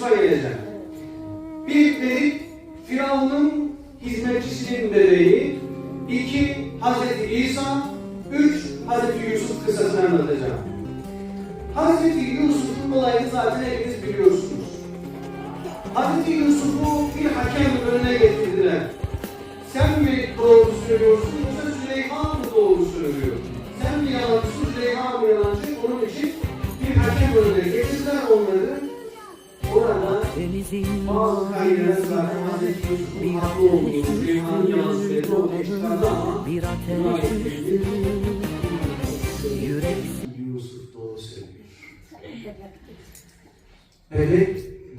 Yusuf'a geleceğim. Bir dedik Firavun'un hizmetçisinin bebeği. iki Hazreti İsa. Üç Hazreti Yusuf kıssasını anlatacağım. Hazreti Yusuf'un olayını zaten hepiniz biliyorsunuz. Hazreti Yusuf'u bir hakem önüne getirdiler. Sen mi doğru söylüyorsun yoksa Süleyman mı doğru söylüyor? Sen mi yalancısın, Süleyman mı yalancı? Onun için bir hakem önüne getirdiler onları. Denizin bir buna getirdi. Yürek Yusuf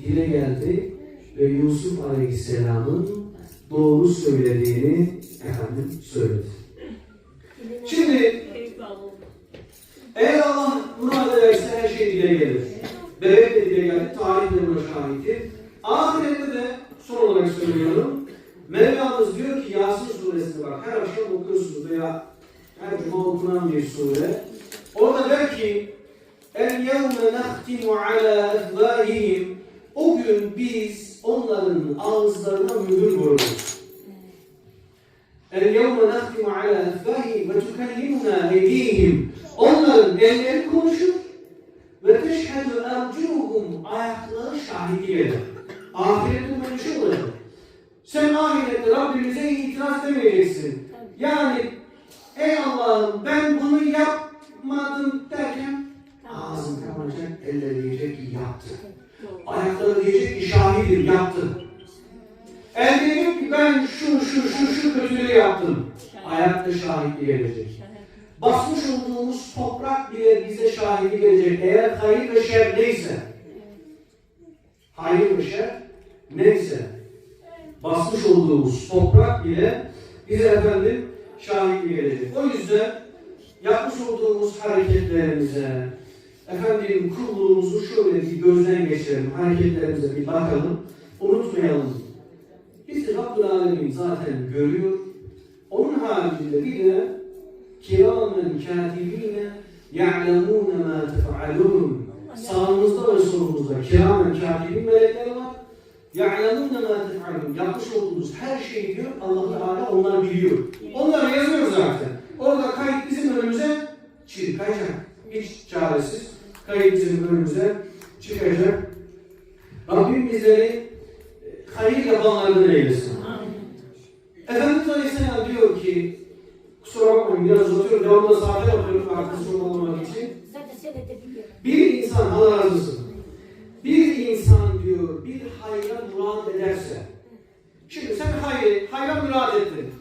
dile geldi ve Yusuf Aleyhisselam'ın doğru söylediğini efendim söyledi. Şimdi eğer Allah murad ederse her şey dile gelir. Bebek de buna şahittir. Ahirette de son olarak söylüyorum. Mevlamız diyor ki Yasin suresinde bak her akşam okuyorsunuz veya her cuma okunan bir sure. Orada der ki El yevme nahtimu ala efvahihim O gün biz onların ağızlarına mühür vururuz. El yevme nahtimu ala efvahihim ve tukellimuna eydihim Onların elleri konuşur ve teşhedü ercuhum ayakları şahidi gelir. Ahirette böyle şey olacak. Sen ahirette Rabbimize itiraz demeyeceksin. Yani ey Allah'ım ben bunu yapmadım derken ağzın kapanacak, eller diyecek ki yaptı. Ayakları diyecek ki şahidim yaptı. El diyecek ki ben şu şu şu şu kötülüğü yaptım. Ayakta şahitliği gelecek. Basmış olduğumuz toprak bile bize şahidi gelecek. Eğer hayır ve şer neyse, hayır ve şer neyse, basmış olduğumuz toprak bile bize efendim şahitliği gelecek. O yüzden yapmış olduğumuz hareketlerimize, efendim kulluğumuzu şöyle bir gözden geçirelim, hareketlerimize bir bakalım, unutmayalım. Bizi Rabbül Alemin zaten görüyor. Onun haricinde bir de kiramen katibine ya'lemune ma tef'alun. Sağımızda ve solumuzda kiramen katibin melekleri var. Ya'lemune ma tef'alun. Yapmış olduğunuz her şeyi diyor Allah Teala onlar biliyor. Onlar yazıyor zaten. Orada kayıt bizim önümüze çıkacak. Hiç çaresiz. Kayıt bizim önümüze çıkacak. Rabbim bizleri e, hayır yapanlardan eylesin. Efendimiz Aleyhisselam diyor ki kusura bakmayın biraz uzatıyorum devamlı saate bakıyorum arkadaşım olmamak için. Zaten sen de biliyorum. Bir insan Allah razı olsun. Bir insan diyor bir hayra murad ederse. Şimdi sen hayır, hayra murad ettin.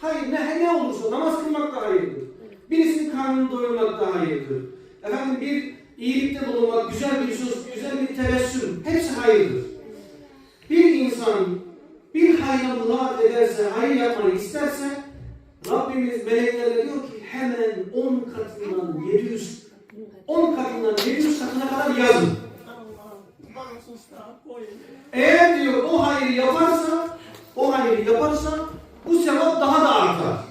Hayır ne, ne olursa namaz kılmak da hayırdır. Birisinin karnını doyurmak da hayırdır. Efendim bir iyilikte bulunmak, güzel bir söz, güzel bir tebessüm hepsi hayırdır. Bir insan bir hayra murad ederse, hayır yapmayı isterse Rabbimiz meleklerle diyor ki hemen 10 katından 700 10 katından 700 katına kadar yazın. Eğer diyor o hayrı yaparsa, o hayrı yaparsa bu sevap daha da artar.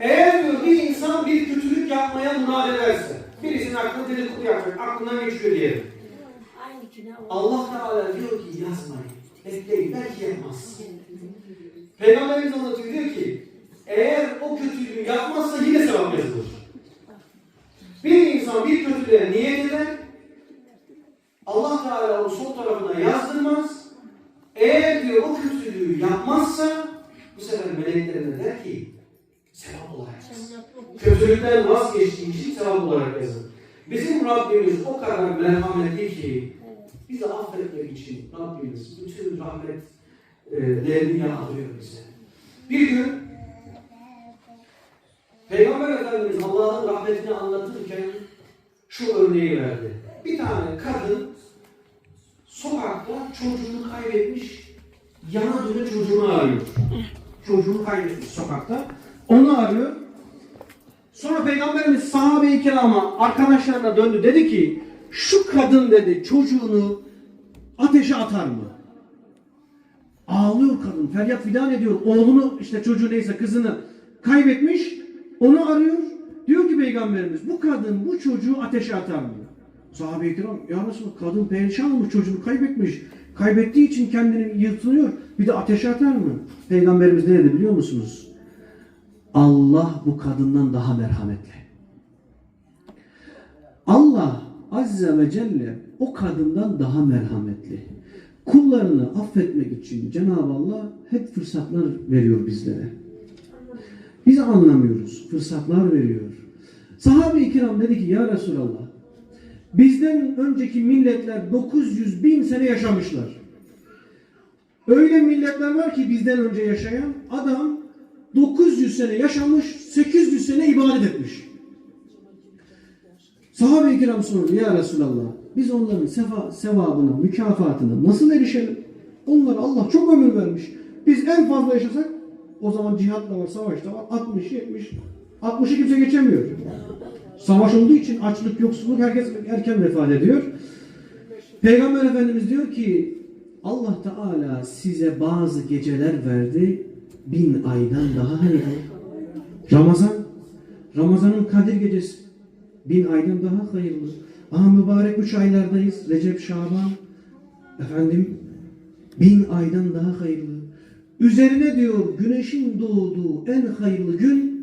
Eğer diyor bir insan bir kötülük yapmaya murad ederse, birisinin aklına dedikodu yapacak, aklından geçiyor diyelim. Allah Teala diyor ki yazmayın. Bekleyin belki yapmaz. Peygamberimiz anlatıyor diyor ki eğer o kötülüğü yapmazsa yine sevap yazılır. Bir insan bir kötülüğe niyet eder. Allah Teala onu sol tarafına yazdırmaz. Eğer diyor o kötülüğü yapmazsa bu sefer meleklerine der ki sevap olarak yaz. Kötülükten vazgeçtiği için sevap olarak yazın. Bizim Rabbimiz o kadar merhametli ki bizi affetmek için Rabbimiz bütün rahmetlerini yağdırıyor bize. Bir gün Peygamber Efendimiz Allah'ın rahmetini anlatırken şu örneği verdi. Bir tane kadın sokakta çocuğunu kaybetmiş, yana döne çocuğunu arıyor. Çocuğunu kaybetmiş sokakta. Onu arıyor. Sonra Peygamberimiz sahabe-i kirama arkadaşlarına döndü. Dedi ki şu kadın dedi çocuğunu ateşe atar mı? Ağlıyor kadın. Feryat filan ediyor. Oğlunu işte çocuğu neyse kızını kaybetmiş. Onu arıyor. Diyor ki Peygamberimiz bu kadın bu çocuğu ateşe atar mı? Sahabe-i kiram ya Resulallah kadın perişan olmuş çocuğunu kaybetmiş. Kaybettiği için kendini yırtınıyor. Bir de ateşe atar mı? Peygamberimiz ne dedi biliyor musunuz? Allah bu kadından daha merhametli. Allah Azze ve Celle o kadından daha merhametli. Kullarını affetmek için Cenab-ı Allah hep fırsatlar veriyor bizlere. Biz anlamıyoruz. Fırsatlar veriyor. Sahabe-i kiram dedi ki ya Resulallah bizden önceki milletler 900 bin sene yaşamışlar. Öyle milletler var ki bizden önce yaşayan adam 900 sene yaşamış, 800 sene ibadet etmiş. Sahabe-i kiram sordu ya Resulallah biz onların sefa, sevabına, mükafatına nasıl erişelim? Onlara Allah çok ömür vermiş. Biz en fazla yaşasak o zaman cihat da var, savaş var. 60, 70, 60'ı kimse geçemiyor. Savaş olduğu için açlık, yoksulluk herkes erken vefat ediyor. Peygamber Efendimiz diyor ki Allah Teala size bazı geceler verdi bin aydan daha hayırlı. Ramazan, Ramazan'ın Kadir gecesi bin aydan daha hayırlı. Aha mübarek üç aylardayız. Recep, Şaban, efendim bin aydan daha hayırlı. Üzerine diyor güneşin doğduğu en hayırlı gün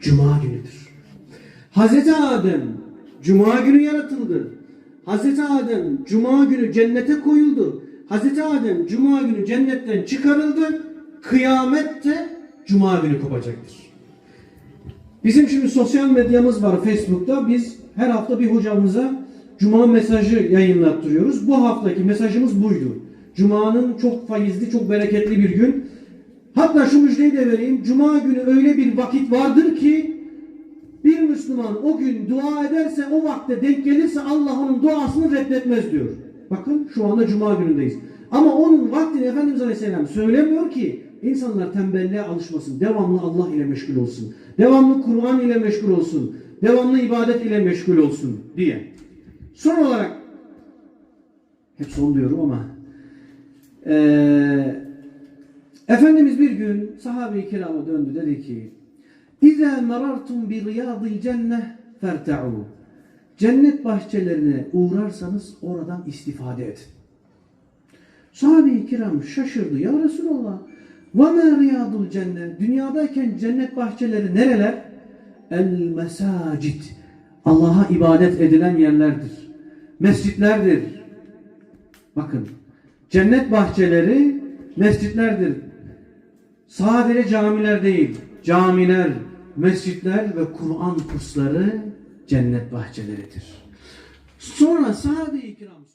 Cuma günüdür. Hazreti Adem Cuma günü yaratıldı. Hazreti Adem Cuma günü cennete koyuldu. Hazreti Adem Cuma günü cennetten çıkarıldı. Kıyamette Cuma günü kopacaktır. Bizim şimdi sosyal medyamız var Facebook'ta. Biz her hafta bir hocamıza Cuma mesajı yayınlattırıyoruz. Bu haftaki mesajımız buydu. Cuma'nın çok faizli, çok bereketli bir gün. Hatta şu müjdeyi de vereyim. Cuma günü öyle bir vakit vardır ki bir Müslüman o gün dua ederse o vakte denk gelirse Allah onun duasını reddetmez diyor. Bakın şu anda Cuma günündeyiz. Ama onun vaktini Efendimiz Aleyhisselam söylemiyor ki insanlar tembelliğe alışmasın. Devamlı Allah ile meşgul olsun. Devamlı Kur'an ile meşgul olsun. Devamlı ibadet ile meşgul olsun diye. Son olarak hep son diyorum ama eee Efendimiz bir gün sahabe-i kirama döndü dedi ki İzâ merartum bi riyâdil cenneh Cennet bahçelerine uğrarsanız oradan istifade edin. Sahabe-i kiram şaşırdı. Ya Resulallah ve mâ riyâdul cennet Dünyadayken cennet bahçeleri nereler? El mesacid Allah'a ibadet edilen yerlerdir. Mescitlerdir. Bakın cennet bahçeleri mescitlerdir. Sadece camiler değil, camiler, mescitler ve Kur'an kursları cennet bahçeleridir. Sonra sahabe-i kiram